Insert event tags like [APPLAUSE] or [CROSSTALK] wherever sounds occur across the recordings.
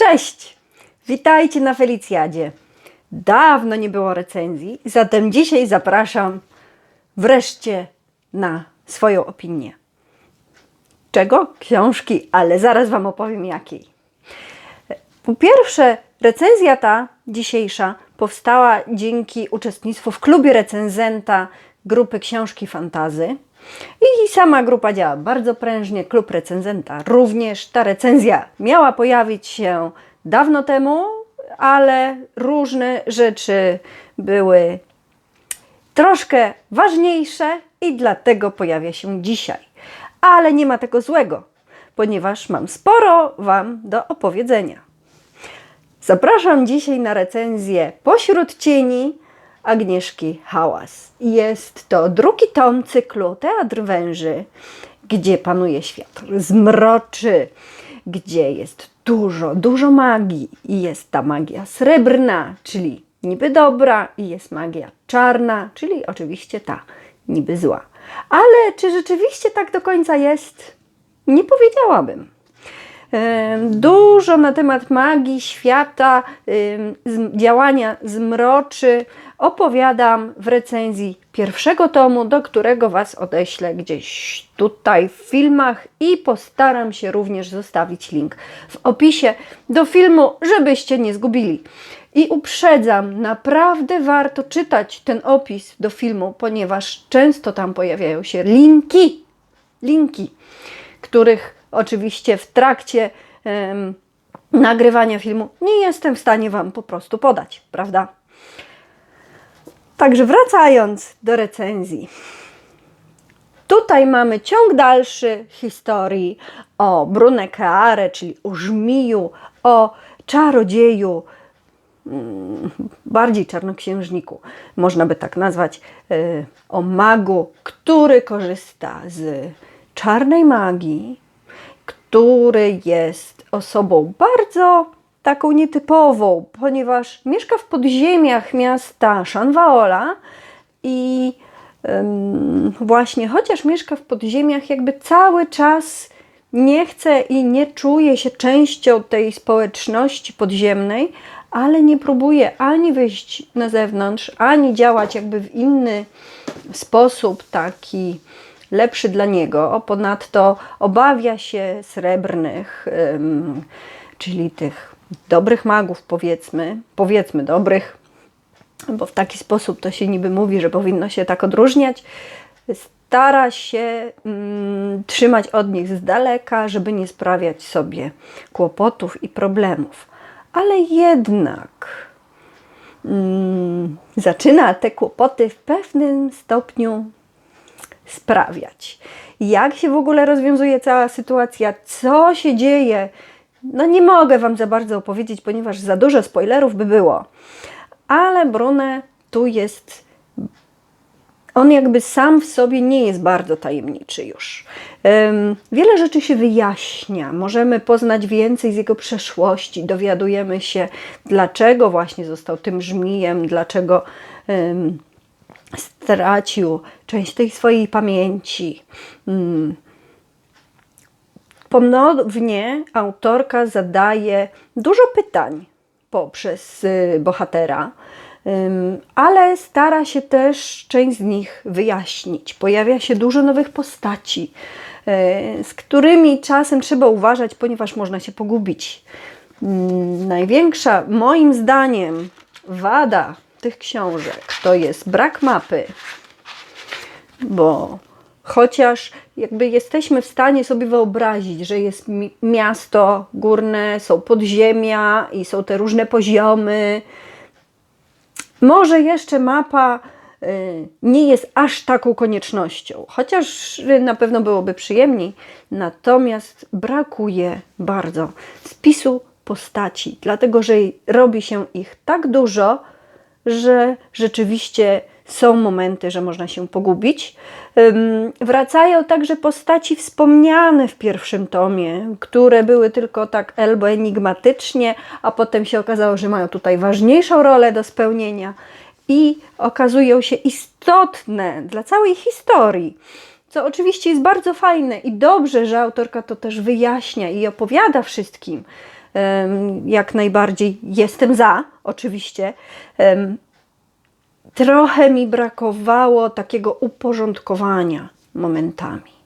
Cześć! Witajcie na Felicjadzie. Dawno nie było recenzji, zatem dzisiaj zapraszam wreszcie na swoją opinię. Czego? Książki, ale zaraz Wam opowiem jakiej. Po pierwsze, recenzja ta dzisiejsza powstała dzięki uczestnictwu w klubie recenzenta grupy Książki Fantazy. I sama grupa działa bardzo prężnie, klub recenzenta również. Ta recenzja miała pojawić się dawno temu, ale różne rzeczy były troszkę ważniejsze i dlatego pojawia się dzisiaj. Ale nie ma tego złego, ponieważ mam sporo Wam do opowiedzenia. Zapraszam dzisiaj na recenzję Pośród cieni Agnieszki Hałas. Jest to drugi tom cyklu Teatr Węży, gdzie panuje świat zmroczy, gdzie jest dużo, dużo magii i jest ta magia srebrna, czyli niby dobra i jest magia czarna, czyli oczywiście ta niby zła. Ale czy rzeczywiście tak do końca jest? Nie powiedziałabym. Dużo na temat magii, świata, działania zmroczy opowiadam w recenzji pierwszego tomu, do którego Was odeślę gdzieś tutaj w filmach i postaram się również zostawić link w opisie do filmu, żebyście nie zgubili. I uprzedzam, naprawdę warto czytać ten opis do filmu, ponieważ często tam pojawiają się linki, linki, których oczywiście w trakcie nagrywania filmu nie jestem w stanie Wam po prostu podać, prawda? Także wracając do recenzji. Tutaj mamy ciąg dalszy historii o Brune Keare, czyli o żmiju, o czarodzieju, mm, bardziej czarnoksiężniku, można by tak nazwać, y, o magu, który korzysta z czarnej magii, który jest osobą bardzo taką nietypową, ponieważ mieszka w podziemiach miasta Shanwaola i właśnie chociaż mieszka w podziemiach, jakby cały czas nie chce i nie czuje się częścią tej społeczności podziemnej, ale nie próbuje ani wyjść na zewnątrz, ani działać jakby w inny sposób, taki lepszy dla niego. Ponadto obawia się srebrnych, czyli tych dobrych magów, powiedzmy, powiedzmy dobrych, bo w taki sposób to się niby mówi, że powinno się tak odróżniać. Stara się mm, trzymać od nich z daleka, żeby nie sprawiać sobie kłopotów i problemów. Ale jednak mm, zaczyna te kłopoty w pewnym stopniu sprawiać. Jak się w ogóle rozwiązuje cała sytuacja? Co się dzieje? No nie mogę Wam za bardzo opowiedzieć, ponieważ za dużo spoilerów by było. Ale Brune tu jest on jakby sam w sobie nie jest bardzo tajemniczy już. Em, Wiele rzeczy się wyjaśnia, możemy poznać więcej z jego przeszłości, dowiadujemy się, dlaczego właśnie został tym żmijem, dlaczego em, stracił część tej swojej pamięci. Mm. Ponownie autorka zadaje dużo pytań poprzez y, bohatera, ale stara się też część z nich wyjaśnić. Pojawia się dużo nowych postaci, y, z którymi czasem trzeba uważać, ponieważ można się pogubić. Mm, Największa, moim zdaniem, wada tych książek. To jest brak mapy, bo chociaż jakby jesteśmy w stanie sobie wyobrazić, że jest mi- miasto górne, są podziemia i są te różne poziomy, może jeszcze mapa y, nie jest aż taką koniecznością, chociaż na pewno byłoby przyjemniej, natomiast brakuje bardzo spisu postaci, dlatego że robi się ich tak dużo, że rzeczywiście są momenty, że można się pogubić. Wracają także postaci wspomniane w pierwszym tomie, które były tylko tak albo enigmatycznie, a potem się okazało, że mają tutaj ważniejszą rolę do spełnienia i okazują się istotne dla całej historii. Co oczywiście jest bardzo fajne i dobrze, że autorka to też wyjaśnia i opowiada wszystkim, jak najbardziej jestem za, oczywiście. Trochę mi brakowało takiego uporządkowania momentami.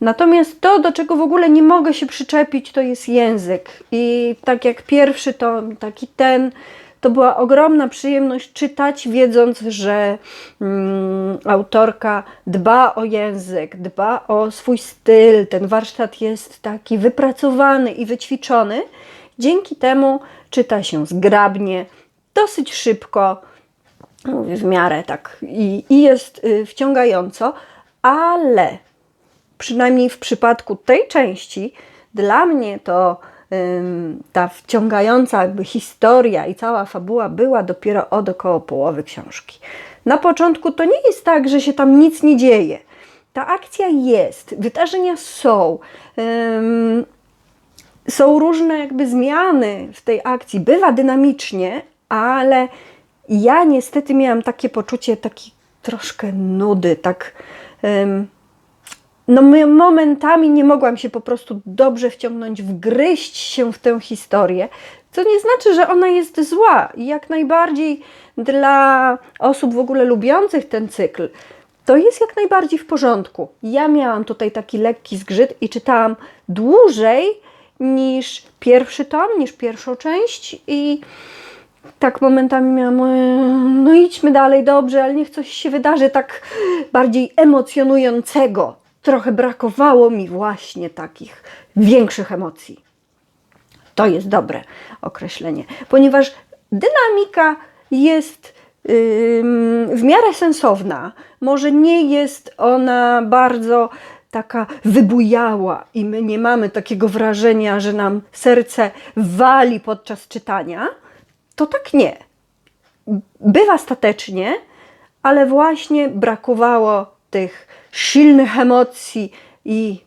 Natomiast to, do czego w ogóle nie mogę się przyczepić, to jest język. I tak jak pierwszy tom, taki ten, to była ogromna przyjemność czytać, wiedząc, że mm, autorka dba o język, dba o swój styl. Ten warsztat jest taki wypracowany i wyćwiczony. Dzięki temu czyta się zgrabnie, dosyć szybko, w miarę tak, i, i jest y, wciągająco, ale przynajmniej w przypadku tej części, dla mnie to ym, ta wciągająca jakby historia i cała fabuła była dopiero od około połowy książki. Na początku to nie jest tak, że się tam nic nie dzieje. Ta akcja jest, wydarzenia są. Ym, są różne jakby zmiany w tej akcji. Bywa dynamicznie, ale ja niestety miałam takie poczucie takiej troszkę nudy, tak. no momentami nie mogłam się po prostu dobrze wciągnąć, wgryźć się w tę historię, co nie znaczy, że ona jest zła. Jak najbardziej dla osób w ogóle lubiących ten cykl, to jest jak najbardziej w porządku. Ja miałam tutaj taki lekki zgrzyt i czytałam dłużej niż pierwszy tom, niż pierwszą część i tak momentami miałam, e, no idźmy dalej, dobrze, ale niech coś się wydarzy tak bardziej emocjonującego. Trochę brakowało mi właśnie takich większych emocji. To jest dobre określenie, ponieważ dynamika jest w miarę sensowna. Może nie jest ona bardzo taka wybujała i my nie mamy takiego wrażenia, że nam serce wali podczas czytania. To tak nie. Bywa statecznie, ale właśnie brakowało tych silnych emocji i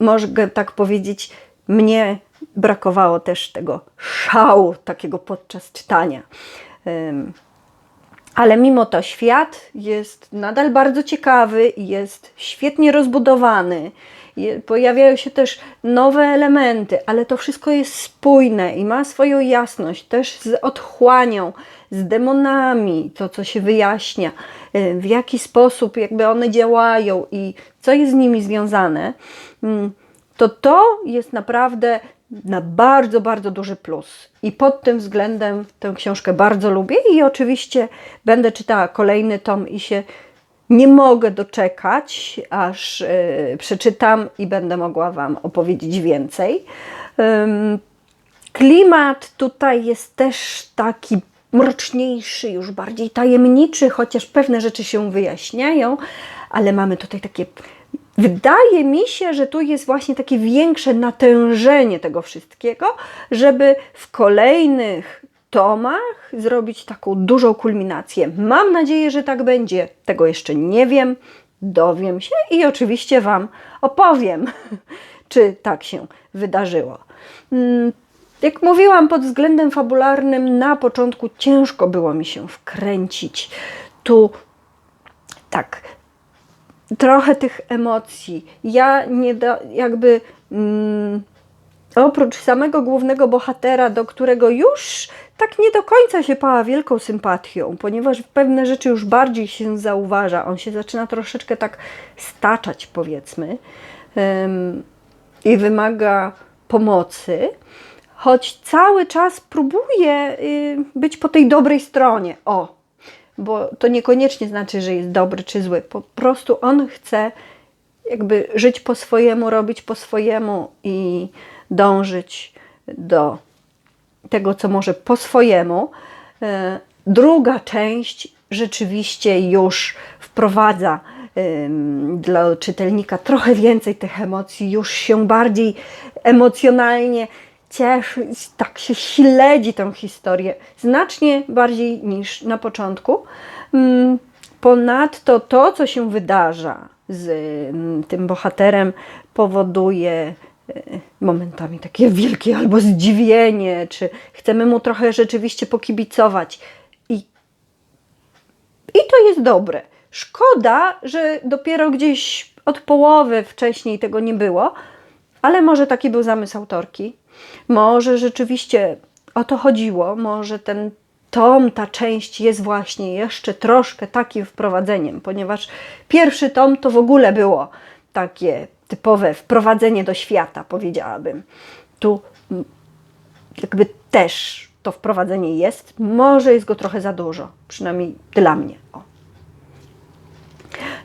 mogę tak powiedzieć, mnie brakowało też tego szału takiego podczas czytania. Ale mimo to świat jest nadal bardzo ciekawy, jest świetnie rozbudowany. Pojawiają się też nowe elementy, ale to wszystko jest spójne i ma swoją jasność, też z otchłanią, z demonami, to co się wyjaśnia, y, w jaki sposób jakby one działają i co jest z nimi związane. Mm, to to jest naprawdę na bardzo, bardzo duży plus. I pod tym względem tę książkę bardzo lubię i oczywiście będę czytała kolejny tom i się nie mogę doczekać, aż e, przeczytam i będę mogła Wam opowiedzieć więcej. Klimat tutaj jest też taki mroczniejszy, już bardziej tajemniczy, chociaż pewne rzeczy się wyjaśniają, ale mamy tutaj takie. Wydaje mi się, że tu jest właśnie takie większe natężenie tego wszystkiego, żeby w kolejnych tomach zrobić taką dużą kulminację. Mam nadzieję, że tak będzie. Tego jeszcze nie wiem, dowiem się i oczywiście Wam opowiem, [LAUGHS] czy tak się wydarzyło. Mm, Jak mówiłam, pod względem fabularnym na początku ciężko było mi się wkręcić. Tu tak, trochę tych emocji. Ja nie da, jakby mm, oprócz samego głównego bohatera, do którego już tak nie do końca się pała wielką sympatią, ponieważ pewne rzeczy już bardziej się zauważa. On się zaczyna troszeczkę tak staczać, powiedzmy, em, i wymaga pomocy. Choć cały czas próbuje y, być po tej dobrej stronie. O, bo to niekoniecznie znaczy, że jest dobry czy zły. Po prostu on chce jakby żyć po swojemu, robić po swojemu i dążyć do tego, co może po swojemu. E, Druga część rzeczywiście już wprowadza dla czytelnika trochę więcej tych emocji, już się bardziej emocjonalnie cieszy, tak się śledzi tę historię znacznie bardziej niż na początku. Ym, Ponadto to, co się wydarza z ym, tym bohaterem, powoduje e, momentami takie wielkie albo zdziwienie, czy chcemy mu trochę rzeczywiście pokibicować. I, i to jest dobre. Szkoda, że dopiero gdzieś od połowy wcześniej tego nie było, ale może taki był zamysł autorki. Może rzeczywiście o to chodziło, może ten tom, ta część jest właśnie jeszcze troszkę takim wprowadzeniem, ponieważ pierwszy tom to w ogóle było takie typowe wprowadzenie do świata, powiedziałabym. Tu jakby też to wprowadzenie jest, może jest go trochę za dużo, przynajmniej dla mnie. O.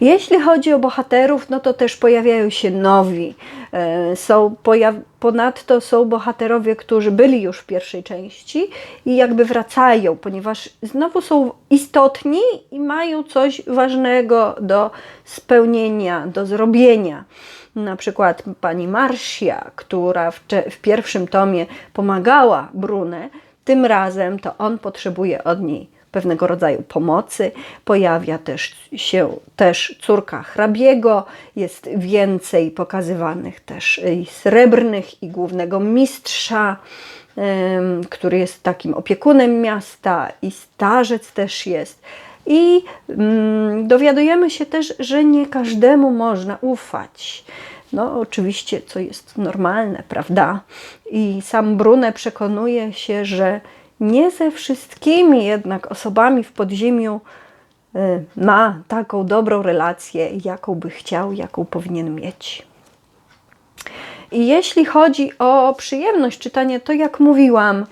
Jeśli chodzi o bohaterów, no to też pojawiają się nowi. E, Są, pojaw... Ponadto są bohaterowie, którzy byli już w pierwszej części i jakby wracają, ponieważ znowu są istotni i mają coś ważnego do spełnienia, do zrobienia. Na przykład pani Marsia, która w, w pierwszym tomie pomagała Brunę, tym razem to on potrzebuje od niej pewnego rodzaju pomocy. Pojawia też się też córka hrabiego, jest więcej pokazywanych też srebrnych i głównego mistrza, który jest takim opiekunem miasta i starzec też jest. I mm, dowiadujemy się też, że nie każdemu można ufać. No, oczywiście, co jest normalne, prawda? I sam Brune przekonuje się, że nie ze wszystkimi jednak osobami w podziemiu y, ma taką dobrą relację, jaką by chciał, jaką powinien mieć. I jeśli chodzi o przyjemność czytania, to jak mówiłam,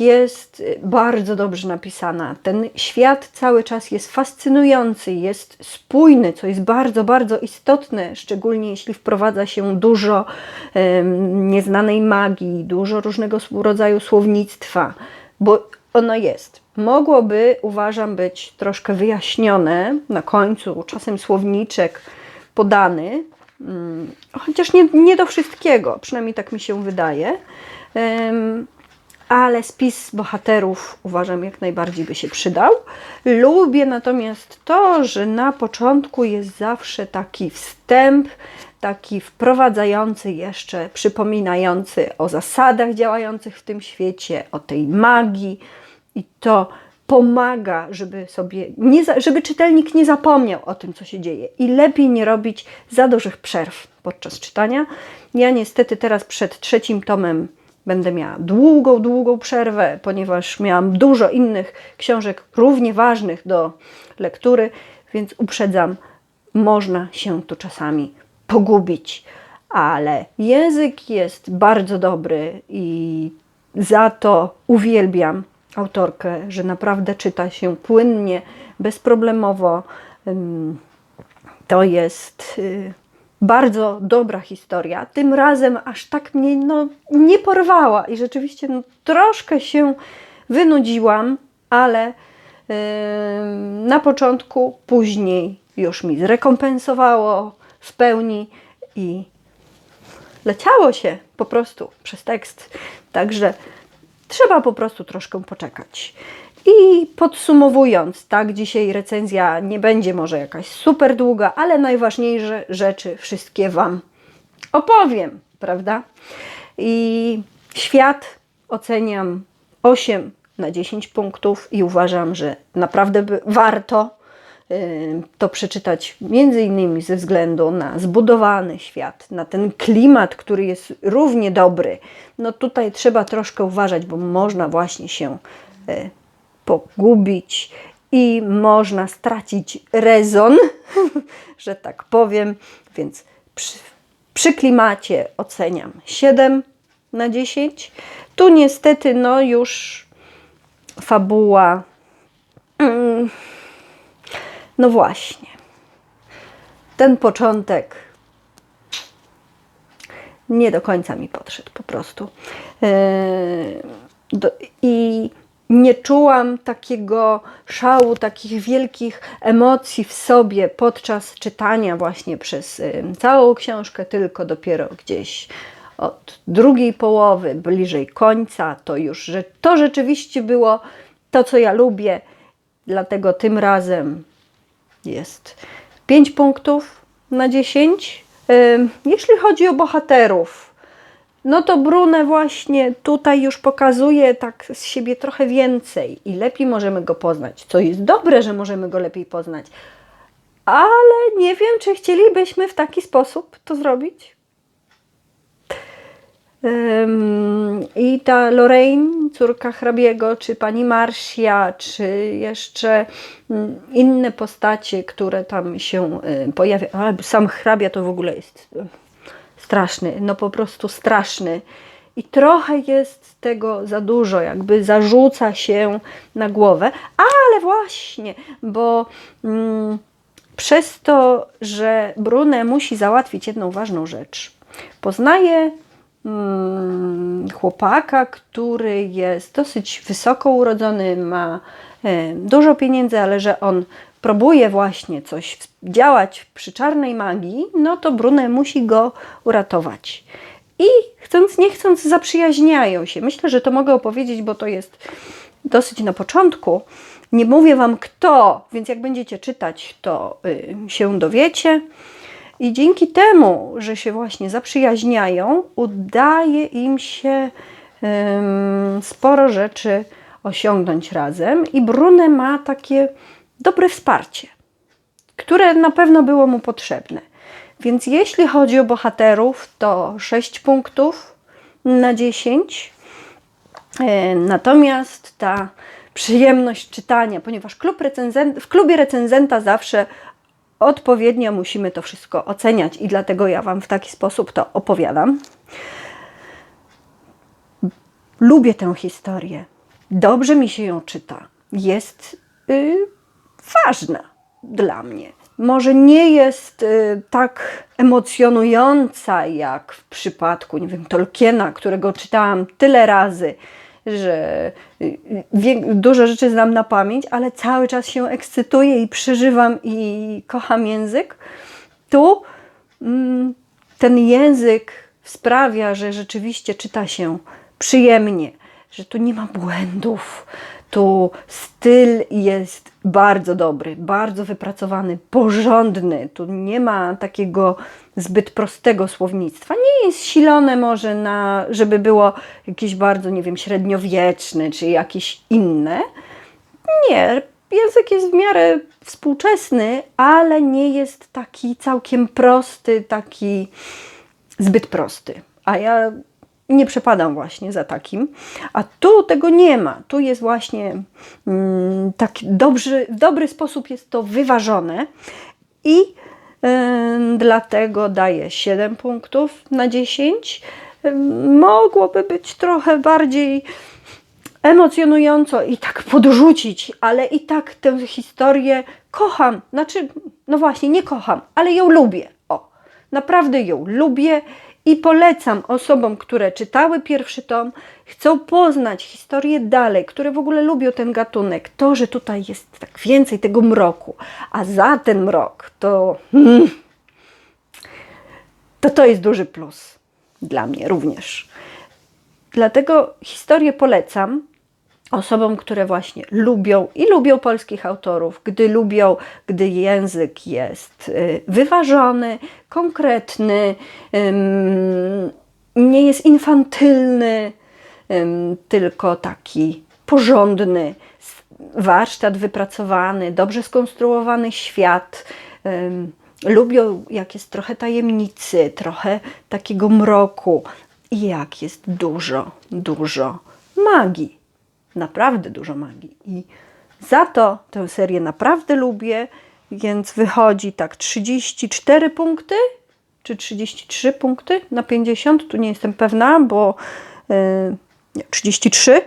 jest bardzo dobrze napisana. Ten świat cały czas jest fascynujący, jest spójny, co jest bardzo, bardzo istotne, szczególnie jeśli wprowadza się dużo em, nieznanej magii, dużo różnego rodzaju słownictwa, bo ono jest. Mogłoby, uważam, być troszkę wyjaśnione na końcu, czasem słowniczek podany, mm, chociaż nie, nie do wszystkiego, przynajmniej tak mi się wydaje. Ale spis bohaterów uważam jak najbardziej by się przydał. Lubię natomiast to, że na początku jest zawsze taki wstęp, taki wprowadzający jeszcze, przypominający o zasadach działających w tym świecie, o tej magii i to pomaga, żeby sobie, nie, żeby czytelnik nie zapomniał o tym, co się dzieje i lepiej nie robić za dużych przerw podczas czytania. Ja niestety teraz przed trzecim tomem będę miała długą, długą przerwę, ponieważ miałam dużo innych książek równie ważnych do lektury, więc uprzedzam, można się tu czasami pogubić, ale język jest bardzo dobry i za to uwielbiam autorkę, że naprawdę czyta się płynnie, bezproblemowo. To jest y, bardzo dobra historia. Tym razem aż tak mnie no, nie porwała i rzeczywiście no, troszkę się wynudziłam, ale ym, na początku, później już mi zrekompensowało w pełni i leciało się po prostu przez tekst. Także trzeba po prostu troszkę poczekać. I podsumowując, tak, dzisiaj recenzja nie będzie może jakaś super długa, ale najważniejsze rzeczy wszystkie Wam opowiem, prawda? I świat oceniam 8 na 10 punktów i uważam, że naprawdę warto to przeczytać między innymi ze względu na zbudowany świat, na ten klimat, który jest równie dobry. No tutaj trzeba troszkę uważać, bo można właśnie się y, pogubić i można stracić rezon, [LAUGHS] że tak powiem, więc przy, przy klimacie oceniam 7 na 10. Tu niestety no już fabuła mm, no właśnie. Ten początek nie do końca mi podszedł po prostu. Yy, do, I nie czułam takiego szału, takich wielkich emocji w sobie podczas czytania właśnie przez całą książkę, tylko dopiero gdzieś od drugiej połowy, bliżej końca, to już, że to rzeczywiście było to, co ja lubię, dlatego tym razem jest 5 punktów na 10. Ym, Jeśli chodzi o bohaterów, no to Brunę właśnie tutaj już pokazuje tak z siebie trochę więcej i lepiej możemy go poznać, co jest dobre, że możemy go lepiej poznać. Ale nie wiem, czy chcielibyśmy w taki sposób to zrobić. Ym, I ta Lorraine, córka hrabiego, czy pani Marsia, czy jeszcze mm, inne postacie, które tam się y, pojawiają. Ale sam hrabia to w ogóle jest straszny, no po prostu straszny. I trochę jest tego za dużo, jakby zarzuca się na głowę, ale właśnie, bo mm, przez to, że Brunę musi załatwić jedną ważną rzecz, poznaje mm, chłopaka, który jest dosyć wysoko urodzony, ma e, dużo pieniędzy, ale że on próbuje właśnie coś działać przy czarnej magii, no to Brunę musi go uratować. I chcąc, nie chcąc, zaprzyjaźniają się. Myślę, że to mogę opowiedzieć, bo to jest dosyć na początku. Nie mówię Wam kto, więc jak będziecie czytać, to y, się dowiecie. I dzięki temu, że się właśnie zaprzyjaźniają, udaje im się ym, sporo rzeczy osiągnąć razem. I Brune ma takie dobre wsparcie, które na pewno było mu potrzebne. Więc jeśli chodzi o bohaterów, to 6 punktów na 10. E, Natomiast ta przyjemność czytania, ponieważ klub recenzen- w klubie recenzenta zawsze odpowiednio musimy to wszystko oceniać i dlatego ja Wam w taki sposób to opowiadam. Lubię tę historię. Dobrze mi się ją czyta. Jest y, ważna dla mnie. Może nie jest y, tak emocjonująca jak w przypadku, nie wiem, Tolkiena, którego czytałam tyle razy, że y, wie, dużo rzeczy znam na pamięć, ale cały czas się ekscytuję i przeżywam i kocham język. Tu mm, ten język sprawia, że rzeczywiście czyta się przyjemnie, że tu nie ma błędów. Tu styl jest bardzo dobry, bardzo wypracowany, porządny. Tu nie ma takiego zbyt prostego słownictwa. Nie jest silone może na, żeby było jakieś bardzo, nie wiem, średniowieczne czy jakieś inne. Nie, język jest w miarę współczesny, ale nie jest taki całkiem prosty, taki zbyt prosty. A ja nie przepadam właśnie za takim. A tu tego nie ma. Tu jest właśnie mm, taki dobry, dobry sposób jest to wyważone i dlatego daję 7 punktów na 10. Ym, mogłoby być trochę bardziej emocjonująco i tak podrzucić, ale i tak tę historię kocham. Znaczy, no właśnie, nie kocham, ale ją lubię. O, naprawdę ją lubię i polecam osobom, które czytały pierwszy tom, chcą poznać historię dalej, które w ogóle lubią ten gatunek, to, że tutaj jest tak więcej tego mroku, a za ten mrok to. Mm, to to jest duży plus dla mnie również. Dlatego historię polecam osobom, które właśnie lubią i lubią polskich autorów, gdy lubią, gdy język jest y, wyważony, konkretny, nie jest infantylny, tylko taki porządny, warsztat wypracowany, dobrze skonstruowany świat. Lubią, jak jest trochę tajemnicy, trochę takiego mroku i jak jest dużo, dużo magii naprawdę dużo magii. I za to tę serię naprawdę lubię, więc wychodzi tak 34 punkty, czy 33 punkty na 50, tu nie jestem pewna, bo yy, nie, 33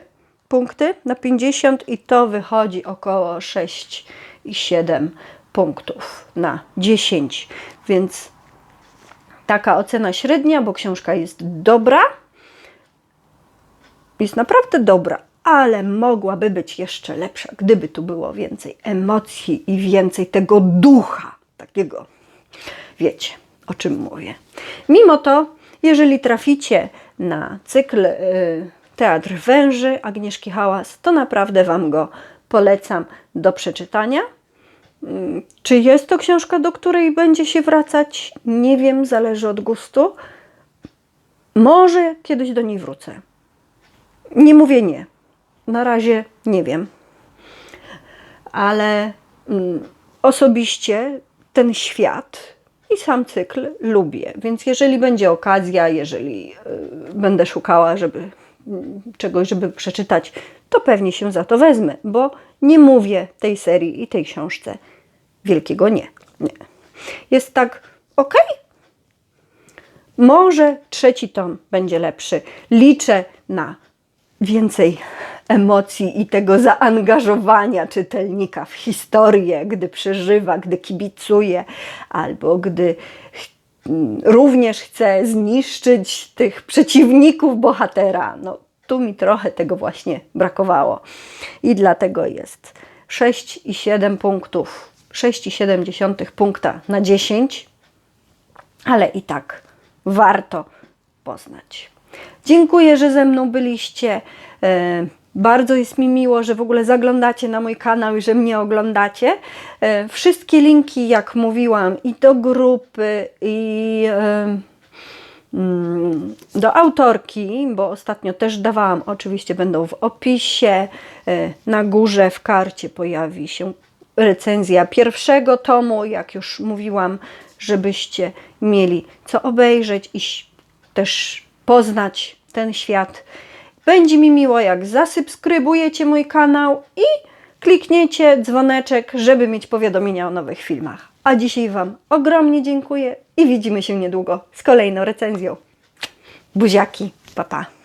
punkty na 50 i to wychodzi około 6,7 punktów na 10, więc taka ocena średnia, bo książka jest dobra, jest naprawdę dobra, ale mogłaby być jeszcze lepsza, gdyby tu było więcej emocji i więcej tego ducha, takiego, wiecie, o czym mówię. Mimo to, jeżeli traficie na cykl y, Teatr Węży Agnieszki Hałas, to naprawdę Wam go polecam do przeczytania. Mm, Czy jest to książka, do której będzie się wracać? Nie wiem, zależy od gustu. Może kiedyś do niej wrócę. Nie mówię nie. Na razie nie wiem. Ale mm, osobiście ten świat i sam cykl lubię. Więc jeżeli będzie okazja, jeżeli y, będę szukała, żeby mm, czegoś, żeby przeczytać, to pewnie się za to wezmę, bo nie mówię tej serii i tej książce wielkiego nie. nie. Jest tak, okej, może trzeci tom będzie lepszy. Liczę na więcej emocji i tego zaangażowania czytelnika w historię, gdy przeżywa, gdy kibicuje, albo gdy również chce zniszczyć tych przeciwników bohatera. No, tu mi trochę tego właśnie brakowało. I dlatego jest 6,7 punktów, 6,7 punkta na 10 ale i tak warto poznać. Dziękuję, że ze mną byliście. Bardzo jest mi miło, że w ogóle zaglądacie na mój kanał i że mnie oglądacie. E, Wszystkie linki, jak mówiłam, i do grupy, i mm, do autorki, bo ostatnio też dawałam, oczywiście będą w opisie. E, Na górze w karcie pojawi się recenzja pierwszego tomu, jak już mówiłam, żebyście mieli co obejrzeć i też poznać ten świat. Będzie mi miło, jak zasubskrybujecie mój kanał i klikniecie dzwoneczek, żeby mieć powiadomienia o nowych filmach. A dzisiaj Wam ogromnie dziękuję i widzimy się niedługo z kolejną recenzją. Buziaki, pa pa.